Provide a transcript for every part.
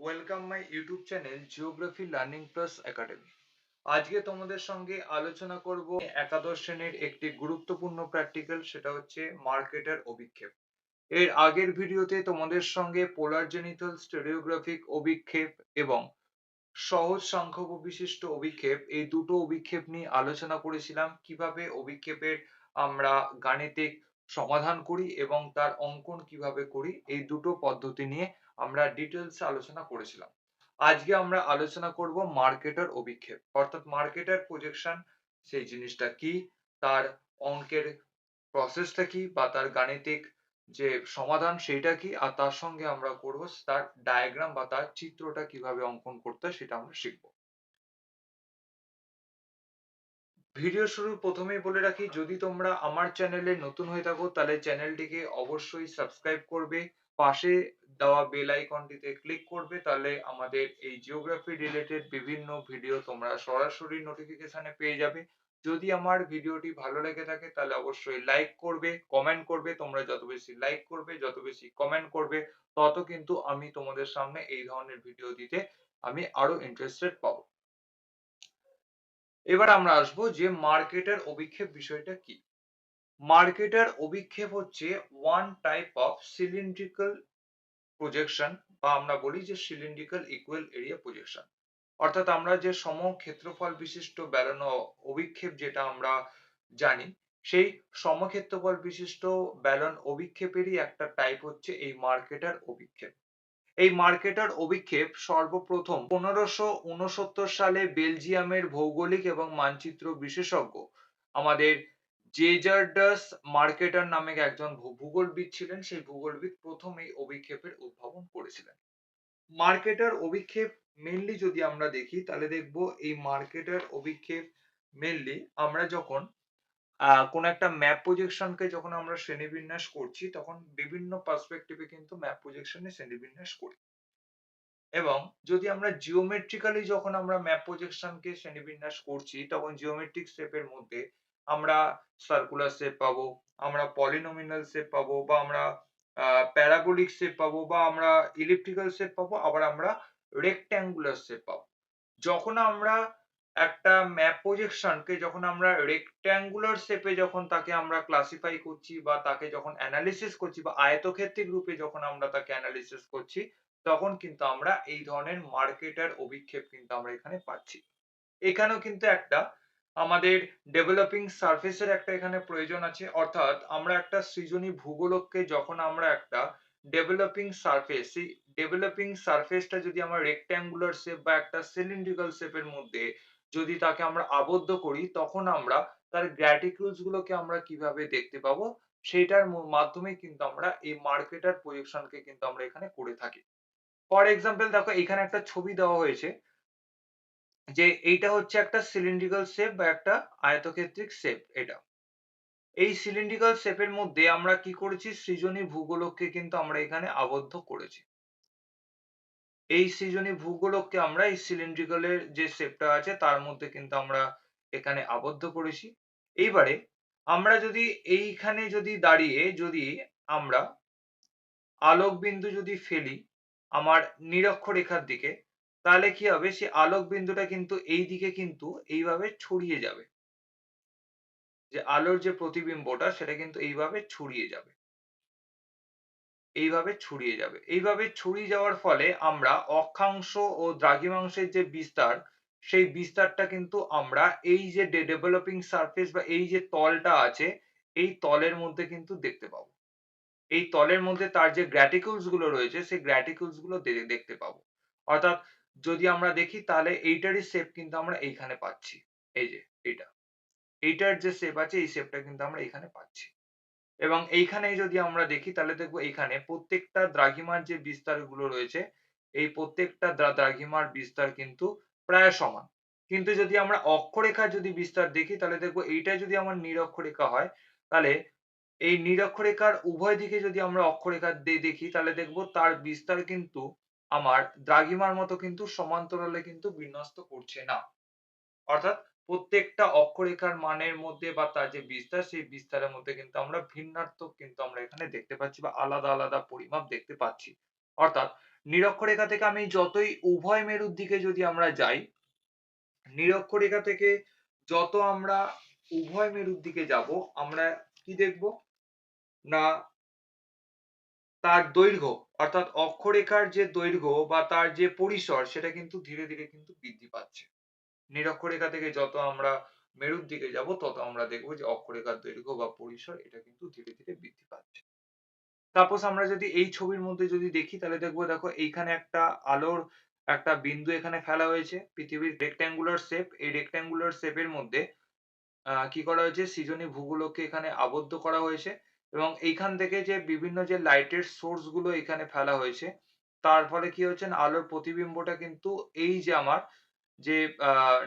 Welcome my YouTube channel geography learning plus academy আজকে তোমাদের সঙ্গে আলোচনা করব একাদশ শ্রেণির একটি গুরুত্বপূর্ণ প্র্যাকটিক্যাল সেটা হচ্ছে মার্কেটের অভিক্ষেপ। এর আগের ভিডিওতে তোমাদের সঙ্গে পোলার জেনিটাল স্টেরিওগ্রাফিক অভিক্ষেপ এবং সহজ সংখ্যক বিশিষ্ট অভিক্ষেপ, এই দুটো অভিক্ষেপ নিয়ে আলোচনা করেছিলাম। কীভাবে অভিক্ষেপের আমরা গাণিতিক সমাধান করি এবং তার অঙ্কন কীভাবে করি, এই দুটো পদ্ধতি নিয়ে আমরা ডিটেলস আলোচনা করেছিলাম। আজকে আমরা আলোচনা করব মার্কেটার অভিক্ষেপ। অর্থাৎ মার্কেটার প্রজেকশন সেই জিনিসটা কি? তার অঙ্কের প্রসেসটা কি? বা তার গাণিতিক যে সমাধান সেইটা কি? আর তার সঙ্গে আমরা করব তার ডায়াগ্রাম বা তার চিত্রটা কীভাবে অঙ্কন করতে সেটা আমরা শিখব। ভিডিও শুরুর প্রথমেই বলে রাখি, যদি তোমরা আমার চ্যানেলে নতুন হয়ে থাকো, তাহলে চ্যানেলটিকে অবশ্যই সাবস্ক্রাইব করবে। পাশে দেওয়া বেল আইকনটিতে ক্লিক করবে, তাহলে আমাদের এই জিওগ্রাফি রিলেটেড বিভিন্ন ভিডিও তোমরা সরাসরি নোটিফিকেশনে পেয়ে যাবে। যদি আমার ভিডিওটি ভালো লেগে থাকে, তাহলে অবশ্যই লাইক করবে কমেন্ট করবে, তোমরা যত বেশি লাইক করবে, যত বেশি কমেন্ট করবে, তত কিন্তু আমি তোমাদের সামনে এই ধরনের ভিডিও দিতে আমি আরও ইন্টারেস্টেড পাবো। এবার আমরা আসব যে মার্কেটের অভিক্ষেপ বিষয়টা কি? মার্কেটের অভিক্ষেপ হচ্ছে one type of cylindrical projection বা আমরা বলি যে সিলিন্ড্রিক্যাল ইকুয়াল এরিয়া প্রজেকশন অর্থাৎ আমরা যে সম ক্ষেত্রফল বিশিষ্ট বেলানো অভিক্ষেপ যেটা আমরা জানি, সেই সমক্ষেত্রফল বিশিষ্ট ব্যালন অভিক্ষেপেরই একটা টাইপ হচ্ছে এই মার্কেটার অভিক্ষেপ। এই মার্কেটার অভিক্ষেপ সর্বপ্রথম পনেরোশো উনসত্তর সালে বেলজিয়ামের ভৌগোলিক এবং মানচিত্র বিশেষজ্ঞ আমাদের জেজার্ডাস মার্কেটার নামে একজন ভূগোলবিদ ছিলেন। সেই ভূগোলবিদ প্রথম এই অভিক্ষেপের উদ্ভাবন করেছিলেন। মার্কেটার অভিক্ষেপ মেনলি যদি আমরা দেখি, তাহলে দেখব এই মার্কেটার অভিক্ষেপ মেনলি আমরা যখন কোন একটা ম্যাপ প্রজেকশনকে যখন আমরা শ্রেণীবিন্যাস করছি, তখন বিভিন্ন পার্সপেক্টিভে কিন্তু ম্যাপ প্রজেকশনে শ্রেণীবিন্যাস করি। এবং যদি আমরা জিওমেট্রিক্যালি যখন আমরা ম্যাপ প্রজেকশনকে শ্রেণীবিন্যাস করছি, তখন জিওমেট্রিক শেপের মধ্যে আমরা সার্কুলার শেপ পাবো, আমরা পলিনোমিনাল শেপ পাবো বা আমরা প্যারাবোলিক শেপ পাবো বা আমরা ইলেকট্রিক্যাল শেপ পাবো, আবার আমরা রেক্ট্যাঙ্গুলার শেপ পাবো। যখন আমরা একটা ম্যাপ প্রজেকশনকে যখন আমরা রেক্ট্যাঙ্গুলার শেপে যখন তাকে আমরা ক্লাসিফাই করছি বা তাকে যখন অ্যানালিসিস করছি বা আয়তক্ষেত্রিক রূপে যখন আমরা তাকে অ্যানালিসিস করছি, তখন কিন্তু আমরা এই ধরনের মার্কেটার অভিক্ষেপ কিন্তু আমরা এখানে পাচ্ছি। এখানেও কিন্তু একটা আমাদের ডেভেলপিং সারফেসের একটা এখানে প্রয়োজন আছে। অর্থাৎ আমরা একটা সৃজনী ভূগোলককে যখন আমরা একটা ডেভেলপিং সারফেস সেই ডেভেলপিং সারফেসটা যদি আমরা রেক্ট্যাঙ্গুলার শেপ বা একটা সিলিন্ড্রিক্যাল শেপের মধ্যে যদি তাকে আমরা আবদ্ধ করি, তখন আমরা তার গ্র্যাটিকিউলস গুলোকে আমরা কীভাবে দেখতে পাবো? সেটার মাধ্যমে কিন্তু আমরা এই মার্কেটার প্রজেকশনকে কিন্তু আমরা এখানে করে থাকি। ফর এক্সাম্পল দেখো, এখানে একটা ছবি দেওয়া হয়েছে। যে এইটা হচ্ছে একটা সিলিন্ড্রিক্যাল শেপ বা একটা আয়তক্ষেত্রিক শেপ এটা। এই সিলিন্ড্রিক্যাল শেপের মধ্যে আমরা কি করেছি? সৃজনী ভূগোলককে কিন্তু আমরা এখানে আবদ্ধ করেছি। এই সৃজনী ভূগোলককে আমরা এই সিলিন্ড্রিক্যালের যে শেপটা আছে তার মধ্যে কিন্তু আমরা এখানে আবদ্ধ করেছি। এইবারে আমরা যদি এইখানে যদি দাঁড়িয়ে যদি আমরা আলোক বিন্দু যদি ফেলি আমার নিরক্ষরেখার দিকে তাহলে কি হবে? সে আলোক বিন্দুটা কিন্তু এই দিকে কিন্তু এইভাবে ছড়িয়ে যাবে। যে আলোর যে প্রতিবিম্বটা, সেটা কিন্তু এইভাবে ছড়িয়ে যাবে। এইভাবে ছড়িয়ে যাবে। এইভাবে ছড়িয়ে যাওয়ার ফলে আমরা অক্ষাংশ ও দ্রাঘিমাংশের যে বিস্তার, সেই বিস্তারটা কিন্তু আমরা এই যে ডেভেলপিং সারফেস বা এই যে তলটা আছে, এই তলের মধ্যে কিন্তু দেখতে পাবো। এই তলের মধ্যে তার যে গ্র্যাটিকুলসগুলো রয়েছে, সেই গ্র্যাটিকুলসগুলো দেখতে পাবো। অর্থাৎ যদি আমরা দেখি, তাহলে এইটারই শেপ কিন্তু আমরা এইখানে পাচ্ছি। এই যে, এইটা। এইটার যে শেপ আছে, এই শেপটা কিন্তু আমরা এখানে পাচ্ছি। এবং এইখানে যদি আমরা দেখি, তাহলে দেখব এইখানে প্রত্যেকটা দ্রাঘিমার যে বিস্তারগুলো রয়েছে, এই প্রত্যেকটা দ্রাঘিমার বিস্তার কিন্তু প্রায় সমান। কিন্তু যদি আমরা অক্ষরেখা যদি বিস্তার দেখি, তাহলে দেখব এইটা যদি আমার নিরক্ষরেখা হয়, তাহলে এই নিরক্ষরেখার উভয় দিকে যদি আমরা অক্ষরেখা দেখি, তাহলে দেখব তার বিস্তার কিন্তু আমার দ্রাঘিমার মতো কিন্তু সমান্তরালে কিন্তু বিন্যস্ত করছে না। অর্থাৎ প্রত্যেকটা অক্ষরেখার মানের মধ্যে বা তার যে বিস্তার, সেই বিস্তারের মধ্যে কিন্তু আমরা ভিন্নাত্মক কিন্তু আমরা এখানে দেখতে পাচ্ছি বা আলাদা আলাদা পরিমাপ দেখতে পাচ্ছি। অর্থাৎ নিরক্ষরেখা থেকে আমি যতই উভয় মেরুর দিকে যদি আমরা যাই, নিরক্ষরেখা থেকে যত আমরা উভয় মেরুর দিকে যাব, আমরা কি দেখব? না, তার দৈর্ঘ্য। অর্থাৎ অক্ষরেখার যে দৈর্ঘ্য বা তার যে পরিসর, সেটা কিন্তু ধীরে ধীরে কিন্তু বৃদ্ধি পাচ্ছে। নিরক্ষরেখা থেকে যত আমরা মেরুর দিকে যাব, তত আমরা দেখব যে অক্ষরেখার দৈর্ঘ্য বা পরিসর, এটা কিন্তু ধীরে ধীরে বৃদ্ধি পাচ্ছে। সাপোজ আমরা যদি এই ছবির মধ্যে যদি দেখি, তাহলে দেখব, দেখো এইখানে একটা আলোর একটা বিন্দু এখানে ফেলা হয়েছে। পৃথিবীর রেক্ট্যাঙ্গুলার শেপ এই রেক্ট্যাঙ্গুলার শেপের মধ্যে কি করা হয়েছে? সৃজনী ভূগোলককে এখানে আবদ্ধ করা হয়েছে। এবং এইখান থেকে যে বিভিন্ন যে লাইটের সোর্সগুলো এখানে ফেলা হয়েছে, তার ফলে কি হচ্ছে না, আলোর প্রতিবিম্বটা কিন্তু এই যে আমার যে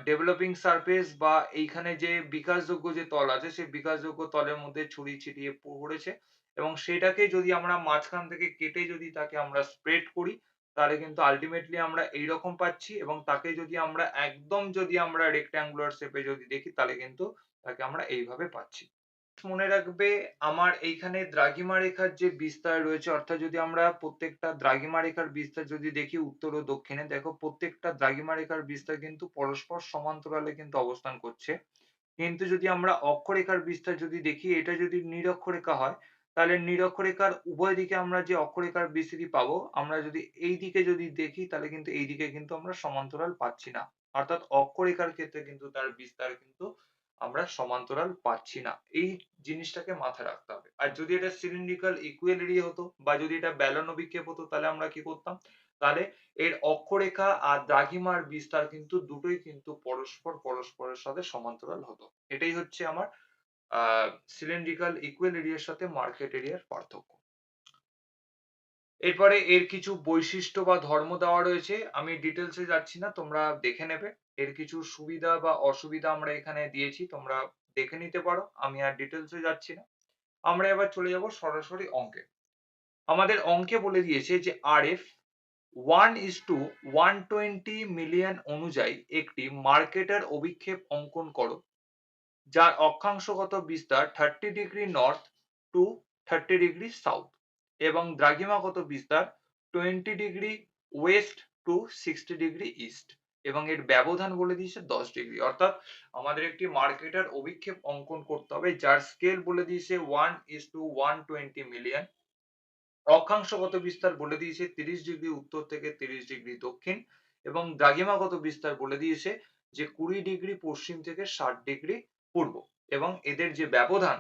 ডেভেলপিং সারফেস বা এইখানে যে বিকাশযোগ্য যে তল আছে, সেই বিকাশযোগ্য তলের মধ্যে ছড়িয়ে ছিটিয়ে পড়েছে এবং সেটাকে যদি আমরা মাঝখান থেকে কেটে যদি তাকে আমরা স্প্রেড করি, তাহলে কিন্তু আলটিমেটলি আমরা এইরকম পাচ্ছি এবং তাকে যদি আমরা একদম যদি আমরা রেক্ট্যাঙ্গুলার শেপে যদি দেখি, তাহলে কিন্তু তাকে আমরা এইভাবে পাচ্ছি। মনে রাখবে, আমার এইখানে দ্রাঘিমা রেখার যে বিস্তার রয়েছে, অর্থাৎ যদি আমরা প্রত্যেকটা দ্রাঘিমা রেখার বিস্তার যদি দেখি উত্তর ও দক্ষিণে, দেখো প্রত্যেকটা দ্রাঘিমা রেখার বিস্তার কিন্তু পরস্পর সমান্তরালে কিন্তু অবস্থান করছে। কিন্তু যদি আমরা অক্ষরেখার বিস্তার যদি দেখি, এটা যদি নিরক্ষরেখা হয়, তাহলে নিরক্ষরেখার উভয় দিকে আমরা যে অক্ষরেখার বিস্তৃতি পাবো, আমরা যদি এই দিকে যদি দেখি, তাহলে কিন্তু এই দিকে কিন্তু আমরা সমান্তরাল পাচ্ছি না। অর্থাৎ অক্ষরেখার ক্ষেত্রে কিন্তু তার বিস্তার কিন্তু আমরা সমান্তরাল পাচ্ছি না। এই জিনিসটাকে মাথায় রাখতে হবে। আর যদি এটা সিলিন্ড্রিক্যাল ইকুয়ালিটি হতো বা যদি এটা বেলন অভিক্ষেপ হতো, তাহলে আমরা কি করতাম? তাহলে এর অক্ষরেখা আর দ্রাঘিমার বিস্তার কিন্তু দুটোই কিন্তু পরস্পর পরস্পরের সাথে সমান্তরাল হতো। এটাই হচ্ছে আমার সিলিন্ড্রিক্যাল ইকুয়াল এরিয়ার সাথে মার্কেট এরিয়ার পার্থক্য। এরপরে এর কিছু বৈশিষ্ট্য বা ধর্ম দেওয়া রয়েছে। আমি ডিটেলসে যাচ্ছি না, তোমরা দেখে নেবে। এর কিছু সুবিধা বা অসুবিধা আমরা এখানে দিয়েছি, তোমরা দেখে নিতে পারো, আমি আর ডিটেলসে যাচ্ছি না। আমরা এবার চলে যাব সরাসরি অঙ্কে। আমাদের অঙ্কে বলে দিয়েছে যে R F one is to one twenty million অনুযায়ী একটি মার্কেটের অভিক্ষেপ অঙ্কন করো, যার অক্ষাংশগত বিস্তার thirty degree north to thirty degree south এবং দ্রাঘিমাগত বিস্তার twenty degree west to sixty degree east এবং এর ব্যবধান বলে দিয়েছে দশ ডিগ্রি অর্থাৎ আমাদের একটি মার্কেটের অভিক্ষেপ অঙ্কন করতে হবে, যার স্কেল বলে দিয়েছে one is to one twenty million অক্ষাংশগত বিস্তার বলে দিয়েছে তিরিশ ডিগ্রি উত্তর থেকে তিরিশ ডিগ্রি দক্ষিণ এবং দ্রাঘিমাগত বিস্তার বলে দিয়েছে যে কুড়ি ডিগ্রি পশ্চিম থেকে ষাট ডিগ্রি পূর্ব এবং এদের যে ব্যবধান,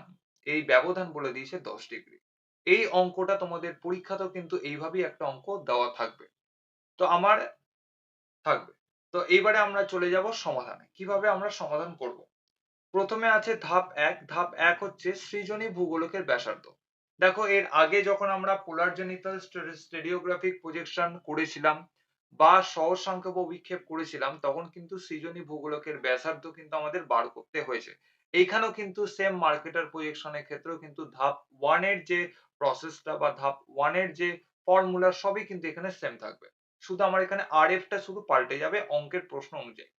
এই ব্যবধান বলে দিয়েছে দশ ডিগ্রি এই অঙ্কটা তোমাদের পরীক্ষাতেও কিন্তু এইভাবেই একটা অঙ্ক দেওয়া থাকবে। তো আমার থাকবে। তো এইবারে আমরা চলে যাব সমাধানে। কীভাবে আমরা সমাধান করব? প্রথমে আছে ধাপ এক। ধাপ এক হচ্ছে সৃজনী ভূগোলকের ব্যাসার্ধ। দেখো, এর আগে যখন আমরা পোলার জেনিটাল স্টেডিওগ্রাফিক প্রজেকশন করেছিলাম বা সহজ সংখ্যক অভিক্ষেপ করেছিলাম, তখন কিন্তু সৃজনী ভূগোলকের ব্যাসার্ধ কিন্তু আমাদের বার করতে হয়েছে। এইখানেও কিন্তু সেম মার্কেটার প্রজেকশনের ক্ষেত্রেও কিন্তু ধাপ ওয়ানের যে প্রসেসটা বা ধাপ ওয়ানের যে ফর্মুলা সবই কিন্তু এখানে সেম থাকবে। শুধু আমার এখানে আর টা শুধু পাল্টে যাবে অঙ্কের প্রশ্ন অনুযায়ী।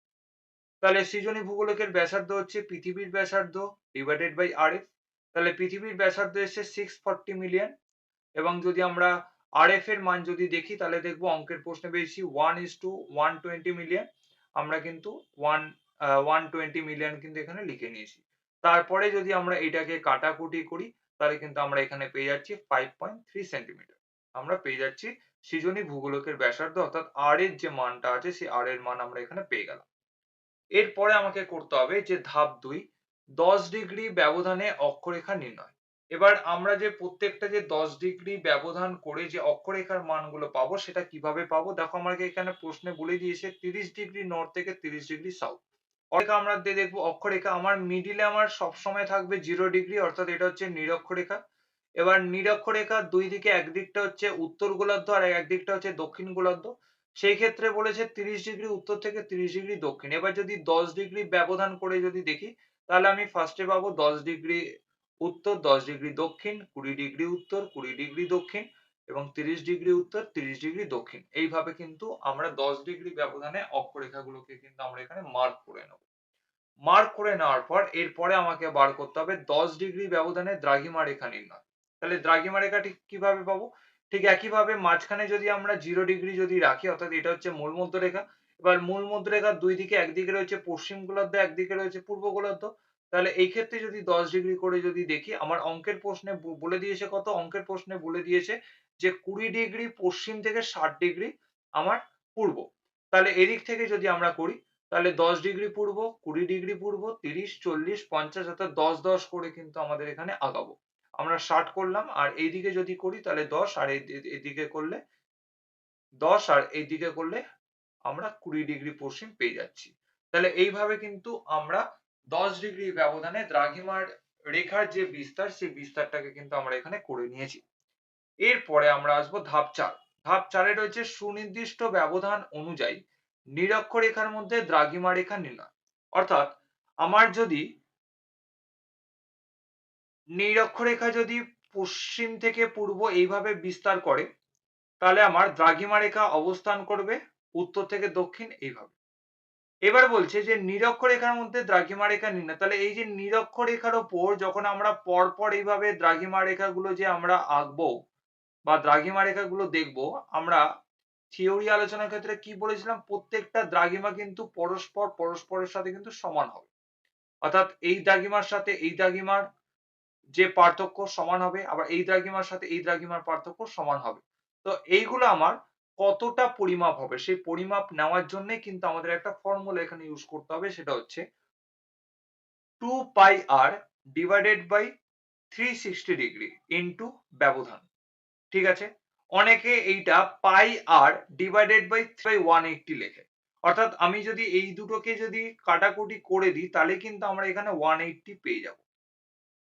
তাহলে সৃজনী ভূগোলকের ব্যাসার্ধ হচ্ছে পৃথিবীর ব্যাসার্ধ ডিভাইডেড বাই আর এফ তাহলে পৃথিবীর ব্যাসার্ধ এসছে সিক্স ফর্টি মিলিয়ন এবং যদি আমরা আর এফ এর মান যদি দেখি, তাহলে দেখব অঙ্কের প্রশ্নে পেয়েছি one is to one twenty million আমরা কিন্তু ওয়ান ওয়ান টোয়েন্টি মিলিয়ন কিন্তু এখানে লিখে নিয়েছি। তারপরে যদি আমরা এটাকে কাটাকুটি করি, তাহলে কিন্তু আমরা এখানে পেয়ে যাচ্ছি ফাইভ পয়েন্ট থ্রি সেন্টিমিটার আমরা পেয়ে যাচ্ছি সৃজনী ভূগোলকের ব্যাসার্ধ অর্থাৎ আর এর যে মানটা আছে, সেই আর এর মান আমরা এখানে পেয়ে গেলাম। এরপরে আমাকে করতে হবে যে ধাপ দুই, দশ ডিগ্রি ব্যবধানে অক্ষরেখা নির্ণয়। এবার আমরা যে প্রত্যেকটা যে দশ ডিগ্রি ব্যবধান করে যে অক্ষরেখার মানগুলো পাবো, সেটা কীভাবে পাবো? দেখো আমাকে এখানে প্রশ্নে বলে দিয়েছে, তিরিশ ডিগ্রি নর্থ থেকে তিরিশ ডিগ্রি সাউথ। অরেখা আমরা দেখব, অক্ষরেখা আমার মিডিলে আমার সবসময় থাকবে জিরো ডিগ্রি, অর্থাৎ এটা হচ্ছে নিরক্ষরেখা। এবার নিরক্ষরেখার দুই দিকে একদিকটা হচ্ছে উত্তর গোলার্ধ আর একদিকটা হচ্ছে দক্ষিণ গোলার্ধ। সেই ক্ষেত্রে বলেছে তিরিশ ডিগ্রি উত্তর থেকে তিরিশ ডিগ্রি দক্ষিণ। এবার যদি দশ ডিগ্রি ব্যবধান করে যদি দেখি, তাহলে আমি ফার্স্টে পাবো দশ ডিগ্রি উত্তর, দশ ডিগ্রি দক্ষিণ, কুড়ি ডিগ্রি উত্তর, কুড়ি ডিগ্রি দক্ষিণ এবং তিরিশ ডিগ্রি উত্তর, তিরিশ ডিগ্রি দক্ষিণ। এইভাবে কিন্তু আমরা দশ ডিগ্রি ব্যবধানে অক্ষরেখাগুলোকে কিন্তু আমরা এখানে মার্ক করে নেব। মার্ক করে নেওয়ার পর এরপরে আমাকে বার করতে হবে দশ ডিগ্রি ব্যবধানে দ্রাঘিমা রেখা নির্ণয়। তাহলে দ্রাঘিমা রেখা ঠিক কীভাবে পাবো? ঠিক একইভাবে মাঝখানে যদি আমরা জিরো ডিগ্রি যদি রাখি, অর্থাৎ এটা হচ্ছে মূল মধ্যরেখা, এবার মূল মধ্যরেখার দুই দিকে, একদিকে রয়েছে পশ্চিম গোলার্ধ, একদিকে রয়েছে পূর্ব গোলার্ধ, তাহলে এই ক্ষেত্রে যদি দশ ডিগ্রি করে যদি দেখি, আমার অঙ্কের প্রশ্নে বলে দিয়েছে কত? অঙ্কের প্রশ্নে বলে দিয়েছে যে কুড়ি ডিগ্রি পশ্চিম থেকে ষাট ডিগ্রি আমার পূর্ব। তাহলে এদিক থেকে যদি আমরা করি, তাহলে দশ ডিগ্রি পূর্ব, কুড়ি ডিগ্রি পূর্ব, তিরিশ, চল্লিশ, পঞ্চাশ, অর্থাৎ দশ দশ করে কিন্তু আমাদের এখানে আগাবো। আমরা ষাট করলাম, আর এইদিকে যদি করি তাহলে দশ, আর এইদিকে করলে দশ, আর এইদিকে করলে আমরা কুড়ি ডিগ্রি পশ্চিম পেয়ে যাচ্ছি। তাহলে এইভাবে কিন্তু আমরা দশ ডিগ্রি ব্যবধানে দ্রাঘিমার রেখার যে বিস্তার, সেই বিস্তারটাকে কিন্তু আমরা এখানে করে নিয়েছি। এরপরে আমরা আসব ধাপ চার। ধাপ চারে রয়েছে সুনির্দিষ্ট ব্যবধান অনুযায়ী নিরক্ষরেখার মধ্যে দ্রাঘিমা রেখা নির্ণয়। অর্থাৎ আমার যদি নিরক্ষরেখা যদি পশ্চিম থেকে পূর্ব এইভাবে বিস্তার করে, তাহলে আমার দ্রাঘিমা রেখা অবস্থান করবে উত্তর থেকে দক্ষিণ এইভাবে। এবার বলছে যে নিরক্ষরেখার মধ্যে দ্রাঘিমা রেখা নির্ণয়, তাহলে এই যে নিরক্ষরেখার ওপর যখন আমরা পরপর এইভাবে দ্রাঘিমা রেখাগুলো যে আমরা আঁকবো বা দ্রাঘিমা রেখাগুলো দেখব, আমরা থিওরি আলোচনার ক্ষেত্রে কি বলেছিলাম? প্রত্যেকটা দ্রাঘিমা কিন্তু পরস্পর পরস্পরের সাথে কিন্তু সমান হবে। অর্থাৎ এই দ্রাঘিমার সাথে এই দ্রাঘিমার যে পার্থক্য সমান হবে, আবার এই দ্রাঘিমার সাথে এই দ্রাঘিমার পার্থক্য সমান হবে। তো এইগুলো আমার কতটা পরিমাপ হবে? সেই পরিমাপ নেওয়ার জন্য কিন্তু আমাদের একটা ফর্মুলা এখানে ইউজ করতে হবে, সেটা হচ্ছে two pi R divided by three sixty degree into ব্যবধান। ঠিক আছে? অনেকে এইটা pi R divided by three one eighty লেখে। অর্থাৎ আমি যদি এই দুটোকে যদি কাটাকুটি করে দিই, তাহলে কিন্তু আমরা এখানে ওয়ান এইটটি পেয়ে যাব।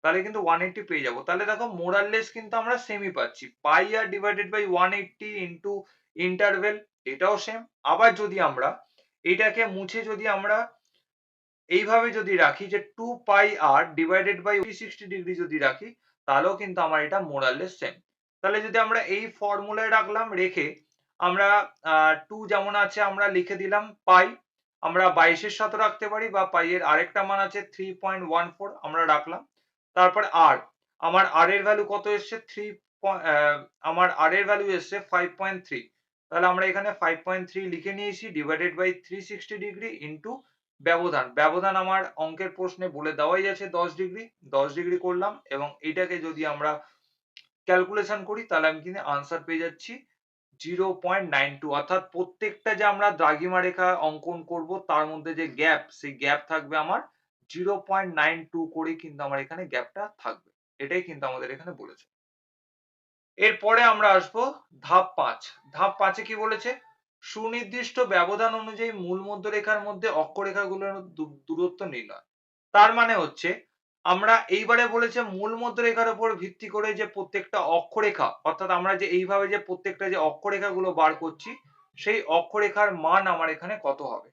তাহলে কিন্তু ওয়ান এইটটি পেয়ে যাব। তাহলে দেখো মোরাললেস কিন্তু আমরা সেমই পাচ্ছি। Pi R divided by one eighty into interval এটাও সেম আবার যদি আমরা এটাকে মুছে যদি আমরা এইভাবে যদি রাখি যে two pi R divided by sixty degree যদি রাখি, তাহলেও কিন্তু আমার এটা মোরাললেস সেম তাহলে যদি আমরা এই ফর্মুলায় রাখলাম রেখে আমরা টু যেমন আছে আমরা লিখে দিলাম পাই আমরা বাইশের সাথে রাখতে পারি বা পাই এর আরেকটা মান আছে থ্রি পয়েন্ট ওয়ান ফোর আমরা রাখলাম। তারপর আর আমার আর এর ভ্যালু কত এসছে? থ্রি আমার আর এর ভ্যালু এসছে ফাইভ পয়েন্ট থ্রি তাহলে আমরা এখানে ফাইভ পয়েন্ট থ্রি লিখে নিয়েছি divided by three sixty degree into ব্যবধান। ব্যবধান আমার অঙ্কের প্রশ্নে বলে দেওয়াই আছে দশ ডিগ্রি দশ ডিগ্রি করলাম এবং এটাকে যদি আমরা ক্যালকুলেশন করি, তাহলে আমি কিন্তু আনসার পেয়ে যাচ্ছি জিরো পয়েন্ট নাইন টু অর্থাৎ প্রত্যেকটা যে আমরা দ্রাঘিমা রেখা অঙ্কন করব, তার মধ্যে যে গ্যাপ সেই গ্যাপ থাকবে আমার জিরো পয়েন্ট নাইন টু করে কিন্তু আমার এখানে গ্যাপটা থাকবে। এটাই কিন্তু আমাদের এখানে বলেছে। এরপরে আমরা আসব ধাপ পাঁচ। ধাপ পাঁচে কি বলেছে? সুনির্দিষ্ট ব্যবধান অনুযায়ী মূল মধ্যরেখার মধ্যে অক্ষরেখাগুলোর দূরত্ব নির্ণয়। তার মানে হচ্ছে, আমরা এইবারে বলেছে মূল মধ্যরেখার উপর ভিত্তি করে যে প্রত্যেকটা অক্ষরেখা, অর্থাৎ আমরা যে এইভাবে যে প্রত্যেকটা যে অক্ষরেখা গুলো বার করছি, সেই অক্ষরেখার মান আমার এখানে কত হবে?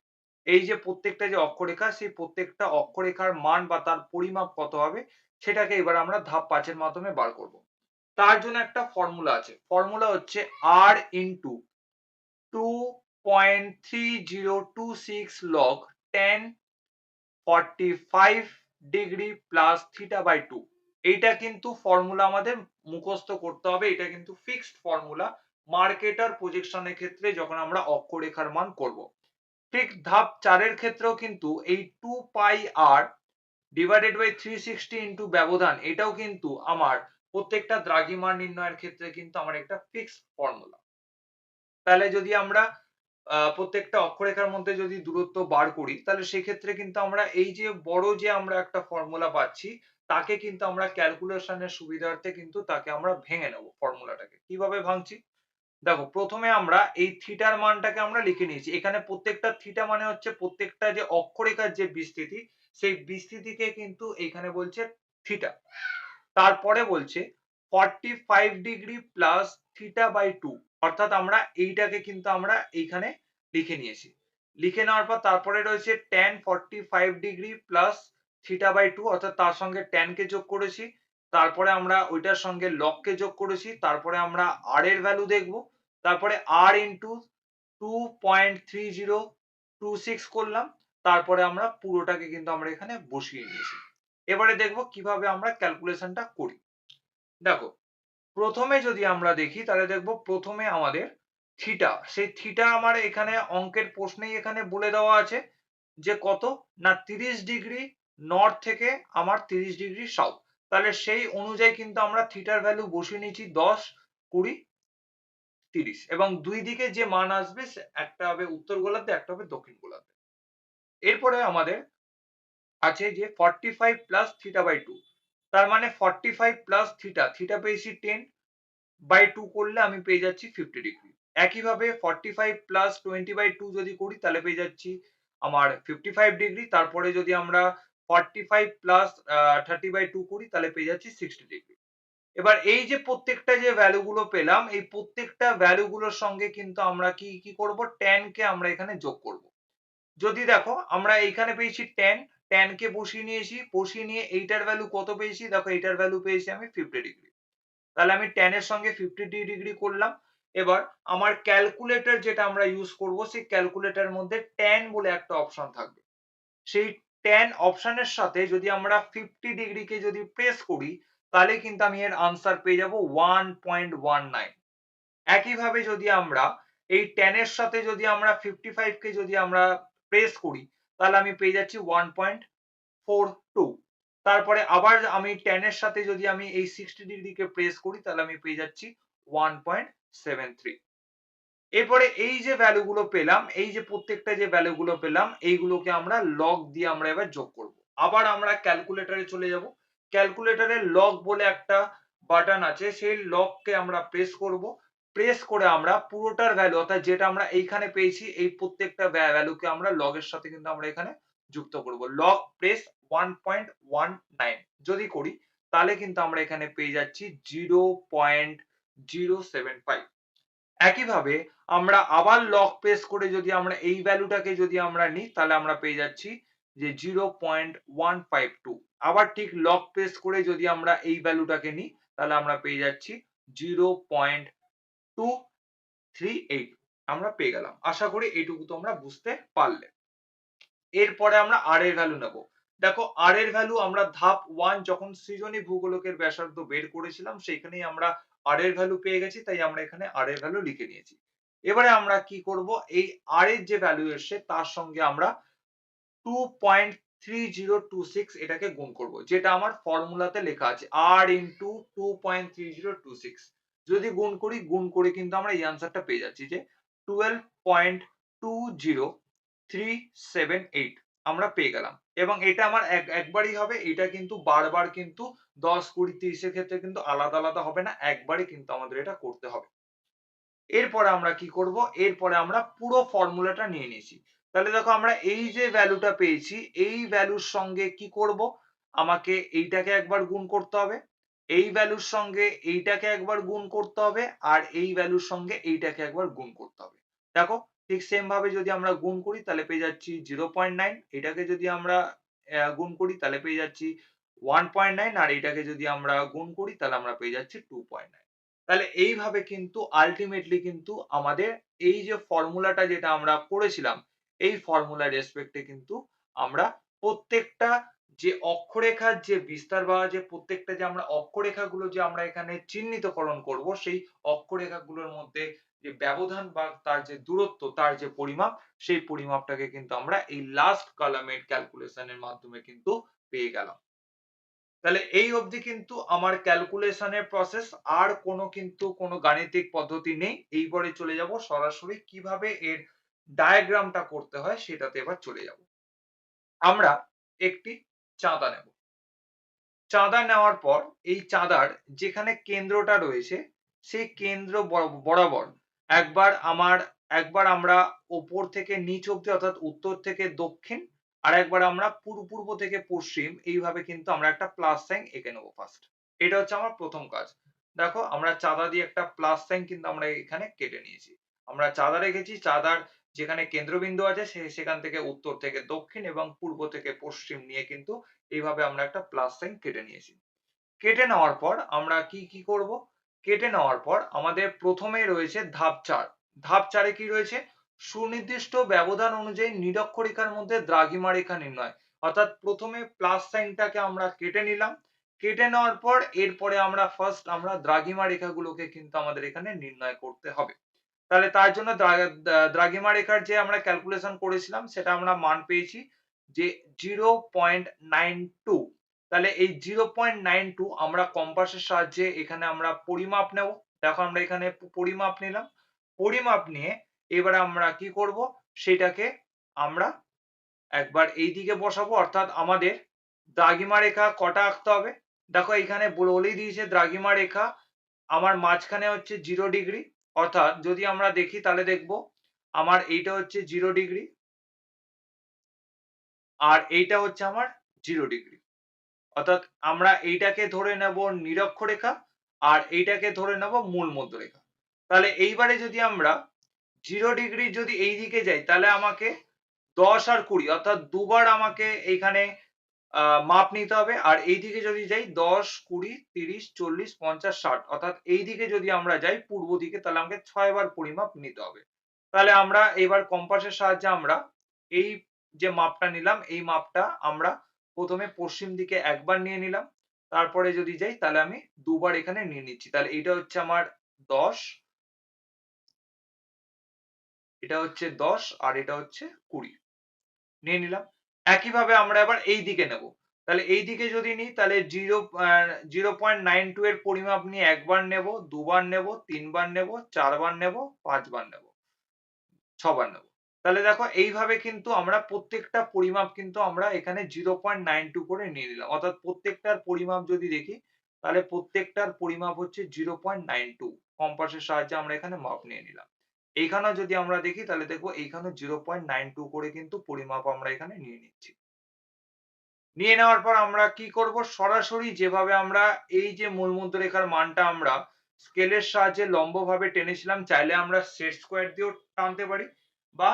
এই যে প্রত্যেকটা যে অক্ষরেখা, সেই প্রত্যেকটা অক্ষরেখার মান বা তার পরিমাপ কত হবে, সেটাকে এবার আমরা ধাপ পাঁচের মাধ্যমে বার করব। তার জন্য একটা ফর্মুলা আছে। ফর্মুলা হচ্ছে R into two point three zero two six log ten forty five degree plus theta by two এইটা কিন্তু ফর্মুলা আমাদের মুখস্থ করতে হবে। এটা কিন্তু ফিক্সড ফর্মুলা মার্কেটার প্রজেকশনের ক্ষেত্রে যখন আমরা অক্ষরেখার মান করব। ঠিক ধাপ চারের ক্ষেত্রেও কিন্তু এই two pi R divided by three sixty into ব্যবধান, এটাও কিন্তু আমার প্রত্যেকটা দ্রাঘিমার নির্ণয়ের ক্ষেত্রে কিন্তু আমার একটা ফিক্সড ফর্মুলা তাহলে যদি আমরা প্রত্যেকটা অক্ষরেখার মধ্যে যদি দূরত্ব বার করি, তাহলে সেক্ষেত্রে কিন্তু আমরা এই যে বড় যে আমরা একটা ফর্মুলা পাচ্ছি, তাকে কিন্তু আমরা ক্যালকুলেশনের সুবিধার্থে কিন্তু তাকে আমরা ভেঙে নেব ফর্মুলাটাকে কীভাবে ভাঙছি? দেখো, প্রথমে আমরা এই থিটার মানটাকে আমরা লিখে নিয়েছি। এখানে প্রত্যেকটা থিটা মানে হচ্ছে প্রত্যেকটা যে অক্ষরেখার যে বিস্তৃতি, সেই বিস্তৃতিকে কিন্তু এখানে বলছে থিটা। তারপরে বলছে forty five degree plus theta by two অর্থাৎ আমরা এইটাকে কিন্তু আমরা এইখানে লিখে নিয়েছি। লিখে নেওয়ার পর তারপরে রয়েছে forty five degree plus theta by two অর্থাৎ তার সঙ্গে কে যোগ করেছি। তারপরে আমরা ওইটার সঙ্গে কে যোগ করেছি। তারপরে আমরা আর এর ভ্যালু দেখব। তারপরে R into two point three zero two six করলাম, তারপরে আমরা পুরোটাকে কিন্তু আমরা এখানে বসিয়ে নিয়েছি এবারে দেখব কীভাবে আমরা ক্যালকুলেশনটা করি। দেখো, প্রথমে যদি আমরা দেখি, তাহলে দেখব প্রথমে আমাদের থিটা সেই থিটা আমার এখানে অঙ্কের প্রশ্নেই এখানে বলে দেওয়া আছে যে কত? না, তিরিশ ডিগ্রি নর্থ থেকে আমার তিরিশ ডিগ্রি সাউথ তাহলে সেই অনুযায়ী কিন্তু আমরা থিটার ভ্যালু বসিয়ে নিয়েছি দশ, কুড়ি তিরিশ। এবং দুই দিকে যে মান আসবে একটা হবে উত্তর গোলার্ধে, একটা হবে দক্ষিণ গোলার্ধে। এরপরে আমাদের আছে যে forty five plus theta by two তার মানে forty five plus theta theta পেয়েছি টেন বাই টু করলে আমি পেয়ে যাচ্ছি ফিফটি ডিগ্রি একইভাবে forty five plus twenty by two যদি করি, তাহলে পেয়ে যাচ্ছি আমার ফিফটি ফাইভ ডিগ্রি তারপরে যদি আমরা forty five plus thirty by two করি, তাহলে পেয়ে যাচ্ছি সিক্সটি ডিগ্রি এবার এই যে প্রত্যেকটা যে ভ্যালু গুলো পেলাম, এই প্রত্যেকটা ভ্যালু গুলোর সঙ্গে কিন্তু আমরা কি কি করব? টেন কে আমরা এখানে যোগ করব। যদি দেখো, আমরা এখানে পেয়েছি টেন টেন কে বসিয়ে নিয়েছি, বসিয়ে নিয়ে এইটার ভ্যালু কত পেয়েছি? দেখো, এইটার ভ্যালু পেয়েছি আমি ফিফটি ডিগ্রি তাহলে আমি টেন এর সঙ্গে ফিফটি ডিগ্রি করলাম। এবার আমার ক্যালকুলেটর যেটা আমরা ইউজ করব, সেই ক্যালকুলেটর মধ্যে টেন বলে একটা অপশন থাকবে। সেই টেন অপশনের সাথে যদি আমরা ফিফটি ডিগ্রিকে যদি প্রেস করি তাহলে কিন্তু আমি এর আনসার পেয়ে যাব ওয়ান পয়েন্ট ওয়ান নাইন একইভাবে যদি আমরা এই টেনের সাথে যদি আমরা ফিফটি ফাইভকে যদি আমরা প্রেস করি, তাহলে আমি পেয়ে যাচ্ছি ওয়ান পয়েন্ট ফোর তারপরে আবার আমি টেনের সাথে যদি আমি এই সিক্সটি ডিগ্রিকে প্রেস করি, তাহলে আমি পেয়ে যাচ্ছি ওয়ান পয়েন্ট সেভেন থ্রি এরপরে এই যে ভ্যালু গুলো পেলাম, এই যে প্রত্যেকটা যে ভ্যালু গুলো পেলাম, এইগুলোকে আমরা লগ দিয়ে আমরা এবার যোগ করব। আবার আমরা ক্যালকুলেটরে চলে যাব। ক্যালকুলেটরের লক বলে একটা বাটন আছে, সেই লককে আমরা প্রেস করব। প্রেস করে আমরা পুরোটার ভ্যালু অর্থাৎ যেটা আমরা এইখানে পেয়েছি, এই প্রত্যেকটা ভ্যালুকে আমরা লগের সাথে কিন্তু আমরা এখানে যুক্ত করব। লগ প্রেস 1.19 যদি করি, তাহলে কিন্তু আমরা এখানে পেয়ে যাচ্ছি 0.075 একইভাবে আমরা আবার লক প্রেস করে যদি আমরা এই ভ্যালুটাকে যদি আমরা নিই, তাহলে আমরা পেয়ে যাচ্ছি যে 0.152 আবার ঠিক লক প্রেস করে যদি আমরা এই ভ্যালুটাকে নিই, তাহলে আমরা পেয়ে যাচ্ছি zero point two three eight আমরা পেয়ে গেলাম। আশা করি এইটুকু তোমরা বুঝতে পারলে। এরপরে আমরা আর এর ভ্যালু নেব। দেখো আর এর ভ্যালু আমরা ধাপ ওয়ান যখন সৃজনী ভূগোলকের ব্যাসার্ধ বের করেছিলাম, সেইখানেই আমরা আর এর ভ্যালু পেয়ে গেছি, তাই আমরা এখানে আর এর ভ্যালু লিখে নিয়েছি। এবারে আমরা কি করব? এই আর এর যে ভ্যালু এসছে, তার সঙ্গে আমরা two point three zero two six এটাকে গুণ করব, যেটা আমার ফর্মুলাতে লেখা আছে R into two point three zero two six যদি গুণ করি, গুণ করে কিন্তু আমরা এই আনসারটা পেয়ে যাচ্ছি যে twelve point two zero three seven eight আমরা পেয়ে গেলাম। এবং এটা আমার এক একবারই হবে, এটা কিন্তু বারবার কিন্তু দশ, কুড়ি, তিরিশের ক্ষেত্রে কিন্তু আলাদা আলাদা হবে না, একবারই কিন্তু আমাদের এটা করতে হবে। এরপরে আমরা কি করব? এরপরে আমরা পুরো ফর্মুলাটা নিয়ে নিয়েছি। তাহলে দেখো আমরা এই যে ভ্যালুটা পেয়েছি, এই ভ্যালুর সঙ্গে কি করব? আমাকে এইটাকে একবার গুণ করতে হবে। এই ভ্যালুর সঙ্গে এইটাকে একবার গুণ করতে হবে আর এই ভ্যালুর সঙ্গে এইটাকে একবার গুণ করতে হবে। দেখো, ঠিক সেম ভাবে যদি আমরা গুণ করি, তাহলে পেয়ে যাচ্ছি জিরো পয়েন্ট নাইন এটাকে যদি আমরা গুণ করি, তাহলে পেয়ে যাচ্ছি ওয়ান পয়েন্ট নাইন আর এটাকে যদি আমরা গুণ করি, তাহলে আমরা পেয়ে যাচ্ছি টু পয়েন্ট নাইন তাহলে এইভাবে কিন্তু আলটিমেটলি কিন্তু আমাদের এই যে ফর্মুলাটা যেটা আমরা করেছিলাম এই ফর্মুলার রেসপেক্টে কিন্তু আমরা প্রত্যেকটা যে অক্ষরেখার যে বিস্তার বা যে প্রত্যেকটা যে আমরা অক্ষরেখাগুলো যে আমরা এখানে চিহ্নিতকরণ করব, সেই অক্ষরেখাগুলোর মধ্যে যে ব্যবধান বা তার যে দূরত্ব, তার যে পরিমাপ, সেই পরিমাপটাকে কিন্তু আমরা এই লাস্ট কলামের ক্যালকুলেশনের মাধ্যমে কিন্তু পেয়ে গেলাম। তাহলে এই অবধি কিন্তু আমার ক্যালকুলেশনের প্রসেস আর কোনো কিন্তু কোনো গাণিতিক পদ্ধতি নেই। এইবারে চলে যাব সরাসরি কীভাবে এর ডায়াগ্রামটা করতে হয়, সেটাতে এবার চলে যাব। আমরা একটি চাঁদা নেব। চাঁদা নেওয়ার পর এই চাঁদার যেখানে কেন্দ্রটা রয়েছে, সেই কেন্দ্র বরাবর একবার আমার, একবার আমরা ওপর থেকে নিচ অব্দি অর্থাৎ উত্তর থেকে দক্ষিণ আর একবার আমরা পূর্ব পূর্ব থেকে পশ্চিম, এইভাবে কিন্তু আমরা একটা প্লাস সাইন এঁকে নেব ফার্স্ট এটা হচ্ছে আমার প্রথম কাজ। দেখো, আমরা চাঁদা দিয়ে একটা প্লাস সাইন কিন্তু আমরা এখানে কেটে নিয়েছি। আমরা চাঁদা রেখেছি, চাঁদার যেখানে কেন্দ্রবিন্দু আছে সেখান থেকে উত্তর থেকে দক্ষিণ এবং পূর্ব থেকে পশ্চিম নিয়ে কিন্তু এইভাবে আমরা একটা প্লাস সাইন কেটে নিয়েছি। কেটে নেওয়ার পর আমরা কি কি করব? কেটে নেওয়ার পর আমাদের প্রথমে রয়েছে ধাপ চার। ধাপ চারে কি রয়েছে? সুনির্দিষ্ট ব্যবধান অনুযায়ী নিরক্ষরেখার মধ্যে দ্রাঘিমা রেখা নির্ণয়। অর্থাৎ প্রথমে প্লাস সাইনটাকে আমরা কেটে নিলাম। কেটে নেওয়ার পর এরপরে আমরা ফার্স্ট আমরা দ্রাঘিমা রেখাগুলোকে কিন্তু আমাদের এখানে নির্ণয় করতে হবে। তাহলে তার জন্য দ্রাঘিমা রেখার যে আমরা ক্যালকুলেশন করেছিলাম, সেটা আমরা মান পেয়েছি যে জিরো পয়েন্ট নাইন টু তাহলে এই জিরো পয়েন্ট নাইন টু আমরা কম্পাসের সাহায্যে এখানে আমরা পরিমাপ নেব। দেখো আমরা এখানে পরিমাপ নিলাম। পরিমাপ নিয়ে এবারে আমরা কি করব? সেটাকে আমরা একবার এই দিকে বসাবো। অর্থাৎ আমাদের দ্রাঘিমা রেখা কটা আঁকতে হবে? দেখো এখানে বলেই দিয়েছে দ্রাঘিমা রেখা। আমার মাঝখানে হচ্ছে জিরো ডিগ্রি অর্থাৎ যদি আমরা দেখি তাহলে দেখব আমার এইটা হচ্ছে জিরো ডিগ্রি আর এইটা হচ্ছে আমার জিরো ডিগ্রি অর্থাৎ আমরা এইটাকে ধরে নেব নিরক্ষরেখা আর এইটাকে ধরে নেব মূল মধ্যরেখা। তাহলে এইবারে যদি আমরা জিরো ডিগ্রি যদি এই দিকে যাই তাহলে আমাকে দশ আর কুড়ি অর্থাৎ দুবার আমাকে এইখানে মাপ নিতে হবে। আর এই দিকে যদি যাই, দশ, কুড়ি, তিরিশ, চল্লিশ, পঞ্চাশ, ষাট, অর্থাৎ এই দিকে যদি আমরা যাই পূর্ব দিকে, তাহলে আমাকে ছয় বার পরিমাপ নিতে হবে। তাহলে আমরা এবার কম্পাসের সাহায্যে আমরা এই যে মাপটা নিলাম, এই মাপটা আমরা প্রথমে পশ্চিম দিকে একবার নিয়ে নিলাম। তারপরে যদি যাই, তাহলে আমি দুবার এখানে নিয়ে নিচ্ছি। তাহলে এটা হচ্ছে আমার দশ, এটা হচ্ছে দশ, আর এটা হচ্ছে কুড়ি। নিয়ে নিলাম। একইভাবে আমরা আবার এই দিকে নেব। তাহলে এই দিকে যদি নিই, তাহলে zero zero point nine two এর পরিমাপ নিয়ে একবার নেব, দুবার নেব, তিনবার নেব, চারবার নেব, পাঁচবার নেব, ছবার নেব। তাহলে দেখো এইভাবে কিন্তু আমরা প্রত্যেকটা পরিমাপ কিন্তু আমরা এখানে জিরো পয়েন্ট নাইন টু করে নিয়ে নিলাম। অর্থাৎ প্রত্যেকটার পরিমাপ যদি দেখি, তাহলে প্রত্যেকটার পরিমাপ হচ্ছে জিরো পয়েন্ট নাইন টু কম্পাসের সাহায্যে আমরা এখানে মাপ নিয়ে নিলাম। এইখানেও যদি আমরা দেখি, তাহলে দেখব এইখানে জিরো পয়েন্ট করে কিন্তু পরিমাপ আমরা এখানে নিয়ে নিচ্ছি। নিয়ে নেওয়ার পর আমরা কি করব? সরাসরি যেভাবে আমরা এই যে মূলমধ্য রেখার মানটা আমরা স্কেলের সাহায্যে লম্বভাবে টেনেছিলাম, চাইলে আমরা সেট স্কোয়ার দিয়েও টানতে পারি। বা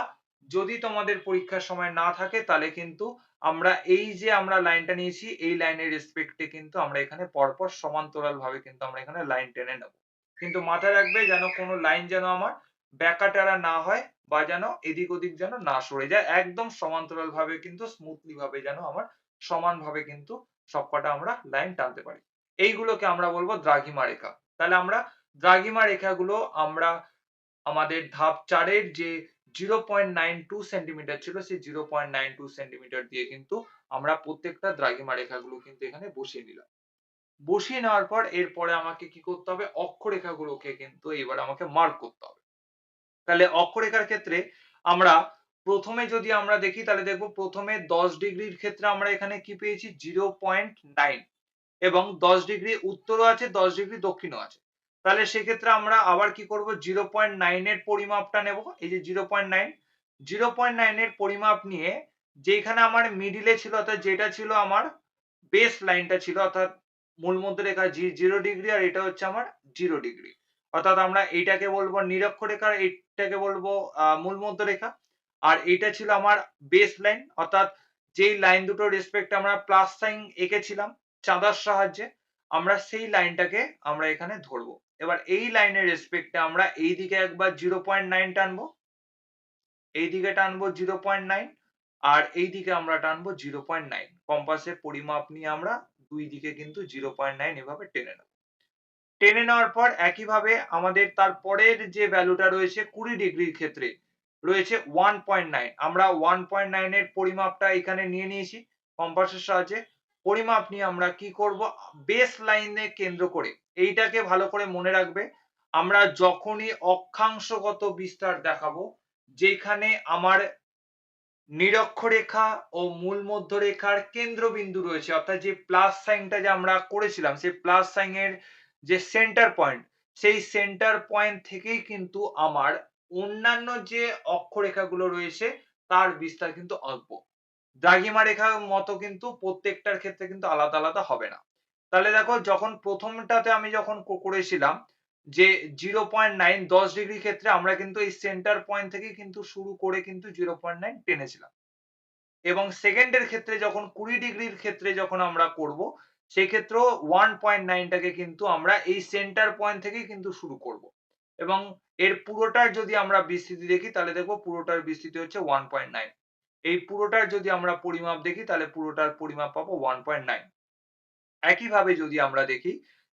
যদি তোমাদের পরীক্ষার সময় না থাকে, তাহলে কিন্তু আমরা এই যে আমরা লাইনটা নিয়েছি, এই লাইনের রেসপেক্টে কিন্তু আমরা এখানে পরপর সমান্তরাল ভাবে কিন্তু আমরা এখানে লাইন টেনে নেব। কিন্তু মাথায় রাখবে যেন কোনো লাইন যেন আমার ব্যাকাটারা না হয় বা যেন এদিক ওদিক যেন না সরে যায়। একদম সমান্তরাল ভাবে কিন্তু স্মুথলি ভাবে যেন আমার সমান ভাবে কিন্তু সবকটা আমরা লাইন টানতে পারি। এইগুলোকে আমরা বলব দ্রাঘিমা রেখা। তাহলে আমরা দ্রাঘিমা রেখাগুলো আমরা আমাদের ধাপ চারের যে zero point nine two centimetre ছিল, সেই zero point nine two centimetre দিয়ে কিন্তু আমরা প্রত্যেকটা দ্রাঘিমা রেখাগুলো কিন্তু এখানে বসিয়ে নিলাম বসিয়ে নেওয়ার পর এরপরে আমাকে কি করতে হবে? অক্ষরেখাগুলোকে কিন্তু এবার আমাকে মার্ক করতে হবে। তাহলে অক্ষরেখার ক্ষেত্রে আমরা প্রথমে যদি আমরা দেখি, তাহলে দেখব প্রথমে দশ ডিগ্রির ক্ষেত্রে আমরা এখানে কি পেয়েছি? Zero point nine. এবং দশ ডিগ্রি উত্তরও আছে, দশ ডিগ্রি দক্ষিণও আছে। তাহলে সেক্ষেত্রে আমরা আবার কি করব? জিরো পয়েন্ট নাইন এর পরিমাপটা নেব। এই যে zero point nine, zero point nine এর পরিমাপ নিয়ে যেখানে আমার মিডিলে ছিল, অর্থাৎ যেটা ছিল আমার বেস লাইনটা ছিল, অর্থাৎ মূল মধ্যে রেখা জিরো ডিগ্রি, আর এটা হচ্ছে আমার জিরো ডিগ্রি। অর্থাৎ আমরা এইটাকে বলব নিরক্ষরেখা এইটাকে বলব মূল মধ্য রেখা আর এটা ছিল আমার বেস লাইন অর্থাৎ যেই লাইন দুটো রেসপেক্ট আমরা প্লাস সাইন এঁকেছিলাম চাঁদার সাহায্যে, আমরা সেই লাইনটাকে আমরা এখানে ধরবো। এবার এই লাইনের রেসপেক্টে আমরা এই দিকে একবার জিরো পয়েন্ট নাইন টানবো। এই দিকে টানবো জিরো পয়েন্ট নাইন আর এই দিকে আমরা টানবো জিরো পয়েন্ট নাইন কম্পাসের পরিমাপ নিয়ে আমরা দুই দিকে কিন্তু জিরো পয়েন্ট নাইন এভাবে টেনে নেব। টেনে নেওয়ার পর একইভাবে আমাদের তার পরের যে ভ্যালুটা রয়েছে কুড়ি ডিগ্রির ক্ষেত্রে, রয়েছে ওয়ান পয়েন্ট নাইন আমরা ওয়ান পয়েন্ট নাইন এর পরিমাপটা এখানে নিয়ে নিয়েছি, কম্পাসের সাহায্যে। পরিমাপ নিয়ে আমরা কি করব? বেস লাইনে কেন্দ্র করে। এইটাকে ভালো করে মনে রাখবে। আমরা যখনই অক্ষাংশগত বিস্তার দেখাবো, যেখানে আমার নিরক্ষরেখা ও মূল মধ্যরেখার কেন্দ্রবিন্দু রয়েছে, অর্থাৎ যে প্লাস সাইনটা যে আমরা করেছিলাম, সেই প্লাস সাইনের যে সেন্টার পয়েন্ট সেই সেন্টার পয়েন্ট থেকেই কিন্তু আমার অন্যান্য যে অক্ষরেখাগুলো রয়েছে, তার বিস্তার কিন্তু অল্প। দ্রাঘিমা রেখার মতো কিন্তু প্রত্যেকটার ক্ষেত্রে কিন্তু আলাদা আলাদা হবে না। তাহলে দেখো, যখন প্রথমটাতে আমি যখন করেছিলাম যে জিরো পয়েন্ট নাইন দশ ডিগ্রি ক্ষেত্রে আমরা কিন্তু এই সেন্টার পয়েন্ট থেকে কিন্তু শুরু করে কিন্তু জিরো পয়েন্ট নাইন টেনেছিলাম। এবং সেকেন্ডের ক্ষেত্রে যখন কুড়ি ডিগ্রির ক্ষেত্রে যখন আমরা করব সেই ক্ষেত্রেও ওয়ান পয়েন্ট নাইনটাকে কিন্তু আমরা এই সেন্টার পয়েন্ট থেকে কিন্তু শুরু করব। এবং এর পুরোটার যদি আমরা বিস্তৃতি দেখি, তাহলে দেখব পুরোটার বিস্তৃতি হচ্ছে ওয়ান পয়েন্ট নাইন এই পুরোটার যদি আমরা পরিমাপ দেখি, তাহলে পুরোটার পরিমাপ পাবো ওয়ান পয়েন্ট নাইন একইভাবে যদি আমরা দেখি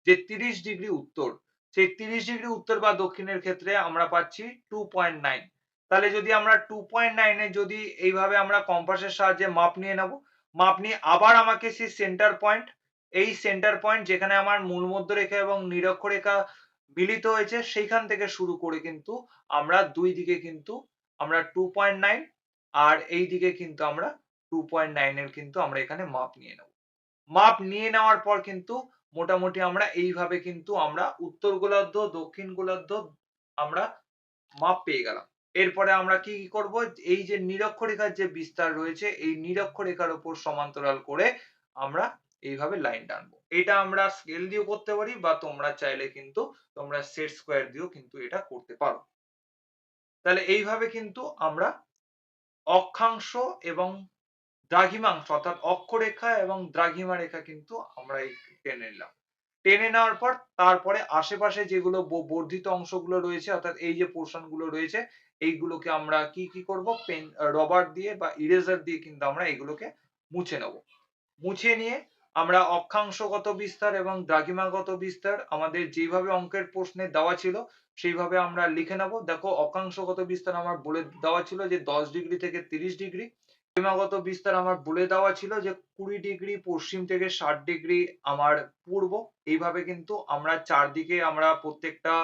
যে তিরিশ ডিগ্রি উত্তর, সেই তিরিশ ডিগ্রি উত্তর বা দক্ষিণের ক্ষেত্রে আমরা পাচ্ছি টু পয়েন্ট নাইন তাহলে যদি আমরা টু পয়েন্ট নাইনে যদি এইভাবে আমরা কম্পাসের সাহায্যে মাপ নিয়ে নেব, মাপ নিয়ে আবার আমাকে সেই সেন্টার পয়েন্ট এই সেন্টার পয়েন্ট যেখানে আমার মূল মধ্যরেখা এবং নিরক্ষরেখা মিলিত হয়েছে, সেইখান থেকে শুরু করে কিন্তু আমরা দুই দিকে কিন্তু আমরা টু পয়েন্ট নাইন আর এই দিকে কিন্তু আমরা টু পয়েন্ট নাইনের কিন্তু আমরা এখানে মাপ নিয়ে নেব। মাপ নিয়ে নেওয়ার পর কিন্তু মোটামুটি আমরা এইভাবে কিন্তু আমরা উত্তর গোলার্ধ, দক্ষিণ গোলার্ধ আমরা মাপ পেয়ে গেলাম। এরপরে আমরা কি কি করব? এই যে নিরক্ষরেখার যে বিস্তার রয়েছে, এই নিরক্ষরেখার উপর সমান্তরাল করে আমরা এইভাবে লাইন টানবো। এটা আমরা স্কেল দিয়েও করতে পারি বা তোমরা চাইলে কিন্তু তোমরা সেট স্কোয়ার দিয়েও কিন্তু এটা করতে পারো। তাহলে এইভাবে কিন্তু আমরা অক্ষাংশ এবং দ্রাঘিমাংশ অর্থাৎ অক্ষরেখা এবং দ্রাঘিমা রেখা কিন্তু আমরা এই টেনে নিলাম। টেনে নেওয়ার পর তারপরে আশেপাশে যেগুলো বর্ধিত অংশগুলো রয়েছে অর্থাৎ এই যে পোর্শনগুলো রয়েছে, এইগুলোকে আমরা কি কি করব? পেন রবার দিয়ে বা ইরেজার দিয়ে কিন্তু আমরা এগুলোকে মুছে নেব। মুছে নিয়ে আমরা অক্ষাংশগত বিস্তার এবং দ্রাঘিমাগত বিস্তার আমাদের যেভাবে অঙ্কের প্রশ্নে দেওয়া ছিল, সেইভাবে আমরা লিখে নেব। দেখো, অক্ষাংশগত বিস্তার আমার বলে দেওয়া ছিল যে দশ ডিগ্রি থেকে তিরিশ ডিগ্রি। দ্রাঘিমাগত বিস্তার আমার বলে দেওয়া ছিল যে কুড়ি ডিগ্রি, পশ্চিম থেকে ষাট ডিগ্রি আমার পূর্ব। এইভাবে কিন্তু আমরা চারদিকে আমরা প্রত্যেকটা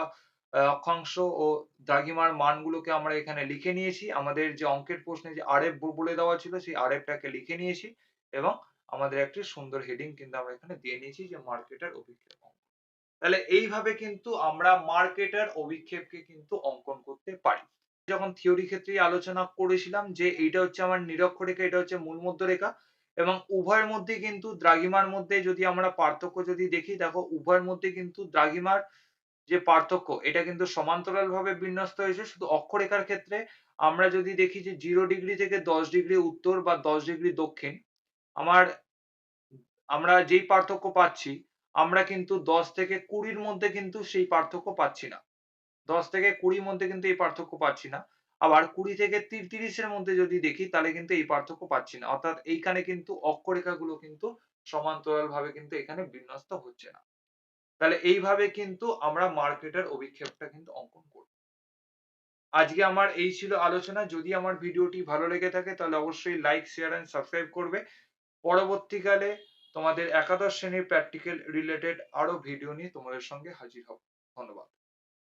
অক্ষাংশ ও দ্রাঘিমার মানগুলোকে আমরা এখানে লিখে নিয়েছি। আমাদের যে অঙ্কের প্রশ্নে যে আরএফ বলে দেওয়া ছিল, সেই আরএফটাকে লিখে নিয়েছি এবং আমাদের একটি সুন্দর হেডিং কিন্তু আমরা এখানে দিয়ে নিয়েছি যে মার্কেটের অভিক্ষেপ তাহলে এইভাবে কিন্তু আমরা মার্কেটের অভিক্ষেপকে কিন্তু অঙ্কন করতে পারি। যখন থিওরি ক্ষেত্রে আলোচনা করেছিলাম যে এইটা হচ্ছে আমার নিরক্ষরেখা এটা হচ্ছে মূল মধ্যরেখা এবং উভয়ের মধ্যে কিন্তু দ্রাঘিমার মধ্যে যদি আমরা পার্থক্য যদি দেখি, দেখো উভয়ের মধ্যে কিন্তু দ্রাঘিমার যে পার্থক্য, এটা কিন্তু সমান্তরাল ভাবে বিন্যস্ত হয়েছে। শুধু অক্ষরেখার ক্ষেত্রে আমরা যদি দেখি যে জিরো ডিগ্রি থেকে দশ ডিগ্রি উত্তর বা দশ ডিগ্রি দক্ষিণ, আমার আমরা যেই পার্থক্য পাচ্ছি, আমরা কিন্তু দশ থেকে কুড়ির মধ্যে কিন্তু সেই পার্থক্য পাচ্ছি না। দশ থেকে কুড়ির মধ্যে কিন্তু এই পার্থক্য পাচ্ছি না। আবার কুড়ি থেকে তিরিশের মধ্যে যদি দেখি, তাহলে কিন্তু এই পার্থক্য পাচ্ছি না। অর্থাৎ এইখানে কিন্তু অক্ষরেখাগুলো কিন্তু সমান্তরাল ভাবে কিন্তু এখানে বিন্যস্ত হচ্ছে না। তাহলে এইভাবে কিন্তু আমরা মার্কেটের অভিক্ষেপটা কিন্তু অঙ্কন করব। আজকে আমার এই ছিল আলোচনা। যদি আমার ভিডিওটি ভালো লেগে থাকে, তাহলে অবশ্যই লাইক, শেয়ার এন্ড সাবস্ক্রাইব করবে। পরবর্তীকালে তোমাদের একাদশ শ্রেণির প্র্যাকটিক্যাল রিলেটেড আরও ভিডিও নিয়ে তোমাদের সঙ্গে হাজির হব। ধন্যবাদ।